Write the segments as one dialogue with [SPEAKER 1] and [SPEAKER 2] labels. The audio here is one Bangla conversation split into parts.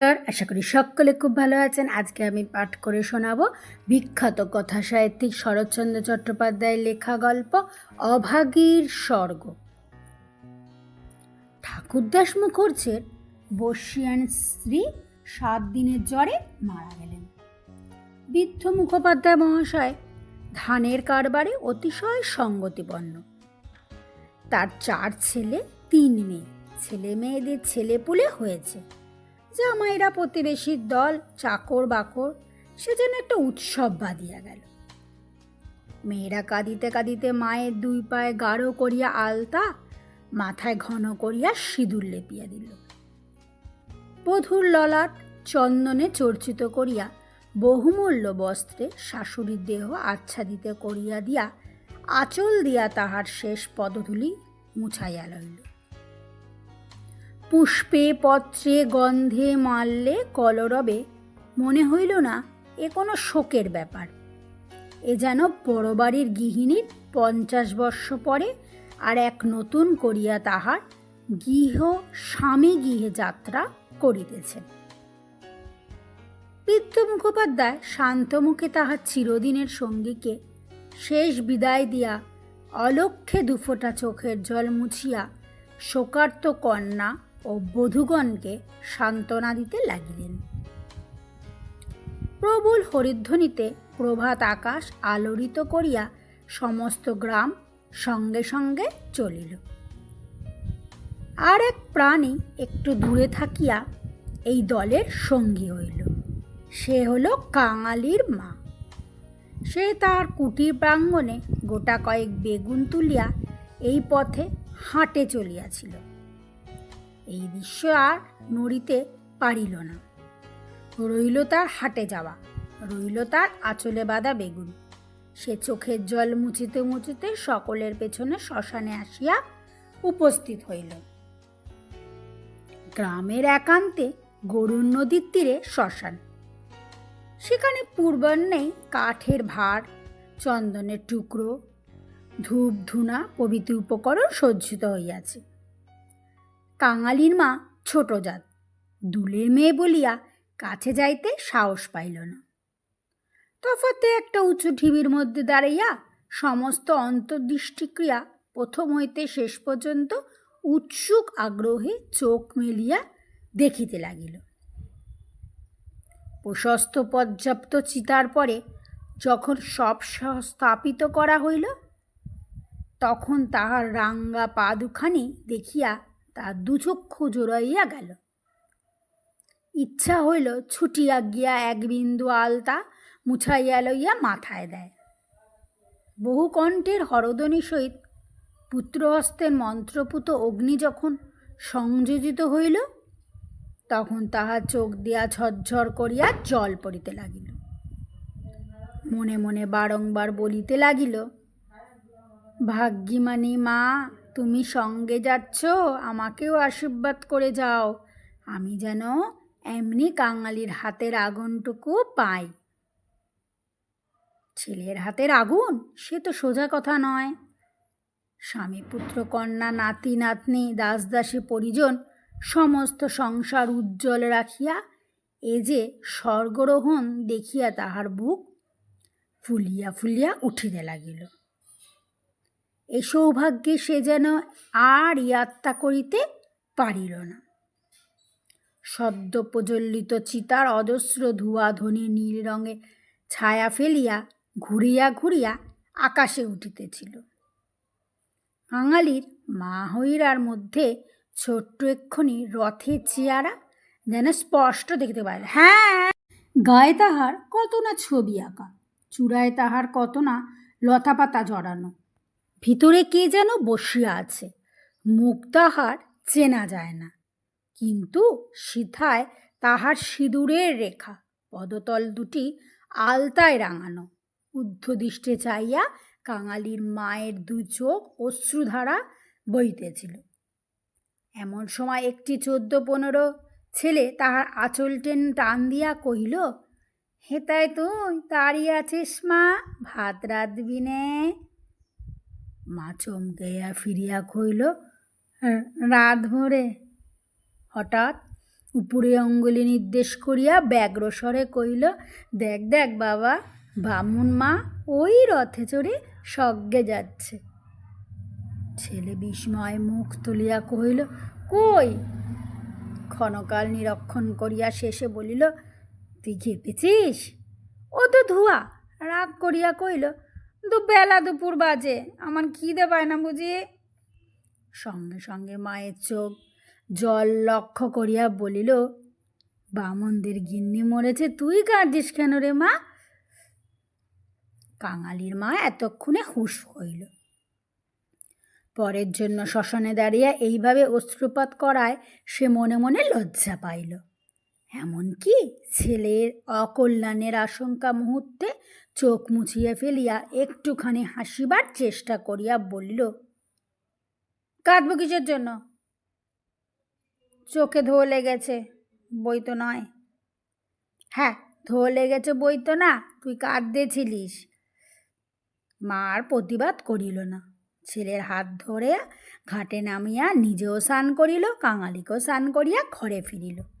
[SPEAKER 1] আশা করি সকলে খুব ভালো আছেন। আজকে আমি পাঠ করে শোনাবো বিখ্যাত কথা সাহিত্যিক শরৎচন্দ্র চট্টোপাধ্যায়ের লেখা গল্প, অভাগীর স্বর্গ। ঠাকুরদাস মুখর্জের বর্ষিয়ান স্ত্রী সাত দিনের জ্বরে মারা গেলেন। বৃদ্ধ মুখোপাধ্যায় মহাশয় ধানের কারবারে অতিশয় সঙ্গতিপন্ন। তার চার ছেলে, তিন মেয়ে। ছেলে মেয়েদের ছেলে পুলে হয়েছে। জামাইরা প্রতিবেশীর দল চাকর বাকর, সে যেন একটা উৎসব বাঁধিয়া গেল। মেয়েরা কাঁদিতে কাঁদিতে মায়ের দুই পায়ে গাঢ় করিয়া আলতা, মাথায় ঘন করিয়া সিঁদুর লেপিয়া দিল। বধুর ললাট চন্দনে চর্চিত করিয়া বহুমূল্য বস্ত্রে শাশুড়ির দেহ আচ্ছাদিত করিয়া দিয়া আঁচল দিয়া তাহার শেষ পদধূলি মুছাইয়া লইল। পুষ্পে, পত্রে, গন্ধে মারলে কলরবে, মনে হইল না এ কোনো শোকের ব্যাপার। এ যেন বড় বাড়ির গৃহিণীর পঞ্চাশ বর্ষ পরে আর এক নতুন করিয়া তাহার গৃহ স্বামী গৃহে যাত্রা করিতেছে। বৃদ্ধ মুখোপাধ্যায় শান্তমুখে তাহার চিরদিনের সঙ্গীকে শেষ বিদায় দিয়া অলক্ষে দুফোটা চোখের জল মুছিয়া শোকার্ত কন্যা ও বধূগণকে সান্ত্বনা দিতে লাগিলেন। প্রবল হরিধ্বনিতে প্রভাত আকাশ আলোড়িত করিয়া সমস্ত গ্রাম সঙ্গে সঙ্গে চলিল। আর এক প্রাণী একটু দূরে থাকিয়া এই দলের সঙ্গী হইল। সে হলো কাঙালির মা। সে তার কুটির প্রাঙ্গণে গোটা কয়েক বেগুন তুলিয়া এই পথে হাঁটে চলিয়াছিল। এই দৃশ্য আর নড়িতে পারিল না। রইল তার হাটে যাওয়া, রইল তার আঁচলে বাঁধা বেগুন। সে চোখের জল মুছিতে মুছিতে সকলের পেছনে শ্মশানে আসিয়া উপস্থিত হইল। গ্রামের একান্তে গরুর নদীর তীরে শ্মশান। সেখানে পূর্বাহ্নেই কাঠের ভার, চন্দনের টুকরো ধূপ ধুনা প্রভৃতি উপকরণ সজ্জিত হইয়াছে। কাঙালির মা ছোট জাত। দুলের মেয়ে বলিয়া কাছে যাইতে সাহস পাইল না। তফাতে একটা উঁচু ঢিবির মধ্যে দাঁড়াইয়া সমস্ত অন্তর্দৃষ্টিক্রিয়া প্রথম হইতে শেষ পর্যন্ত উৎসুক আগ্রহে চোখ মেলিয়া দেখিতে লাগিল। প্রশস্ত পর্যাপ্ত চিতার পরে যখন সব স্থাপিত করা হইল, তখন তাহার রাঙ্গা পা দুখানি দেখিয়া তার দুচক্ষু জোড়াইয়া গেল। ইচ্ছা হইল ছুটিয়া গিয়া এক বিন্দু আলতা মুছাইয়া লইয়া মাথায় দেয়। বহু কণ্ঠের হরদনি সহিত পুত্রহস্তের মন্ত্রপুত অগ্নি যখন সংযোজিত হইল, তখন তাহার চোখ দিয়া ঝরঝর করিয়া জল পড়িতে লাগিল। মনে মনে বারংবার বলিতে লাগিল, ভাগ্যিমানি মা তুমি সঙ্গে যাচ্ছ, আমাকেও আশীর্বাদ করে যাও। আমি যেন এমনি কাঙালির হাতের আগুনটুকু পাই। ছেলের হাতের আগুন? সে তো সোজা কথা নয়। স্বামী, পুত্র, কন্যা, নাতি, নাতনি, দাস, দাসী, পরিজন, সমস্ত সংসার উজ্জ্বল রাখিয়া এ যে স্বর্গরোহণ দেখিয়া তাহার বুক ফুলিয়া ফুলিয়া উঠিতে লাগিল। এ সৌভাগ্যে সে যেন আর ইয়াত্তা করিতে পারিল না। সদ্য প্রজ্বলিত চিতার অজস্র ধোঁয়া ধ্বনি নীল রঙে ছায়া ফেলিয়া ঘুরিয়া ঘুরিয়া আকাশে উঠিতেছিল। বাঙালির মা হইরার মধ্যে ছোট্ট এক্ষুনি রথের চেয়ারা যেন স্পষ্ট দেখতে পাইল হ্যাঁ গায়ে তাহার কত না ছবি আঁকা, চূড়ায় তাহার কত না লতাপাতা জড়ানো ভিতরে কে যেন বসিয়া আছে। মুখ তাহার চেনা যায় না। কিন্তু সিথায় তাহার সিঁদুরের রেখা, পদতল দুটি আলতায় রাঙানো। ঊর্ধ্বদৃষ্টে চাইয়া কাঙালির মায়ের দু চোখ অশ্রুধারা বইতেছিল। এমন সময় একটি চোদ্দ পনেরো ছেলে তাহার আঁচল টেন টান দিয়া কহিল, হেতায় তুই দাঁড়িয়ে আছিস মা, ভাত রাঁধবি নে? মা চমকাইয়া ফিরিয়া কইল রাত ভরে হঠাৎ উপরে অঙ্গুলি নির্দেশ করিয়া ব্যগ্র স্বরে কইল দেখ দেখ বাবা, বামুন মা ওই রথে চড়ে স্বর্গে যাচ্ছে ছেলে বিস্ময় মুখ তুলিয়া কহিল, কই ক্ষণকাল নিরক্ষণ করিয়া শেষে বলিল, তুই খেপেছিস ও তো ধোয়া রাগ করিয়া কইল দু বেলা দুপুর বাজে। আমার খিদে পায় না বুঝি। সঙ্গে সঙ্গে মায়ের চোখ জল লক্ষ্য করিয়া বলিল, বামনদের গিন্নি মরেছে, তুই কাঁদিস কেন রে মা? কাঙালির মা এতক্ষণে হুঁশ হইল। পরের জন্য শ্মশানে দাঁড়িয়ে এইভাবে অশ্রুপাত করায় সে মনে মনে লজ্জা পাইল। এমনকি ছেলের অকল্যাণের আশঙ্কা মুহূর্তে চোখ মুছিয়ে ফেলিয়া একটুখানি হাসিবার চেষ্টা করিয়া বলিল, কাঁদব কিসের জন্য? চোখে ধো লেগেছে, বই তো নয়। হ্যাঁ ধো লেগেছে, বই তো না, তুই কাঁদতেছিলিস মার প্রতিবাদ করিল না। ছেলের হাত ধরে ঘাটে নামিয়া নিজেও স্নান করিল, কাঙালিকেও স্নান করিয়া ঘরে ফিরিল।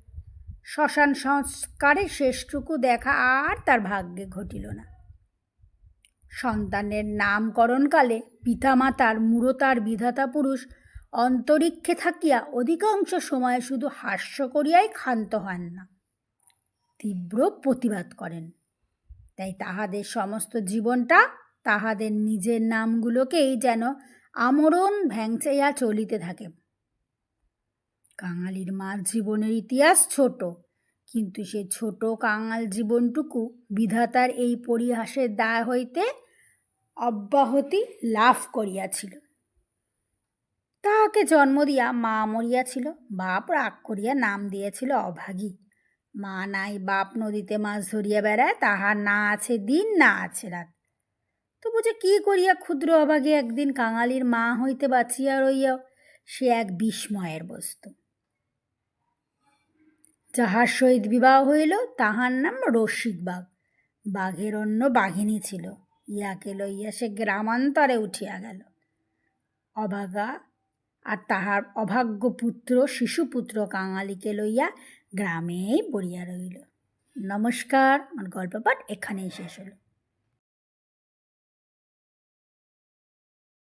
[SPEAKER 1] শ্মশান সংস্কারে শেষটুকু দেখা আর তার ভাগ্যে ঘটিল না। সন্তানের নামকরণকালে পিতামাতার মূরতার বিধাতা পুরুষ অন্তরিক্ষে থাকিয়া অধিকাংশ সময় শুধু হাস্য করিয়াই ক্ষান্ত হন না, তীব্র প্রতিবাদ করেন। তাই তাহাদের সমস্ত জীবনটা তাহাদের নিজের নামগুলোকেই যেন আমরণ ভ্যাংচাইয়া চলিতে থাকে। কাঙালির মার জীবনের ইতিহাস ছোট, কিন্তু সে ছোট কাঙাল জীবনটুকু বিধাতার এই পরিহাসের দায় হইতে অব্যাহতি লাভ করিয়াছিল। তাহাকে জন্ম দিয়া মা মরিয়াছিল, বাপ রাগ করিয়া নাম দিয়েছিল অভাগী। মা নাই, বাপ নদীতে মাছ ধরিয়া বেড়ায়, তাহার না আছে দিন, না আছে রাত। তবু যে কী করিয়া ক্ষুদ্র অভাগে একদিন কাঙালির মা হইতে বাঁচিয়া রইয়া সে এক বিস্ময়ের বস্তু। যাহার সহিত বিবাহ হইল, তাহার নাম রসিক বাঘ বাঘের অন্য বাঘিনী ছিল। ইয়াকে লইয়া সে গ্রামান্তরে উঠিয়া গেল। অভাগা আর তাহার অভাগ্য পুত্র শিশুপুত্র কাঙালিকে লইয়া গ্রামেই পড়িয়া রইল নমস্কার, আমার গল্প পাঠ এখানেই শেষ হলো।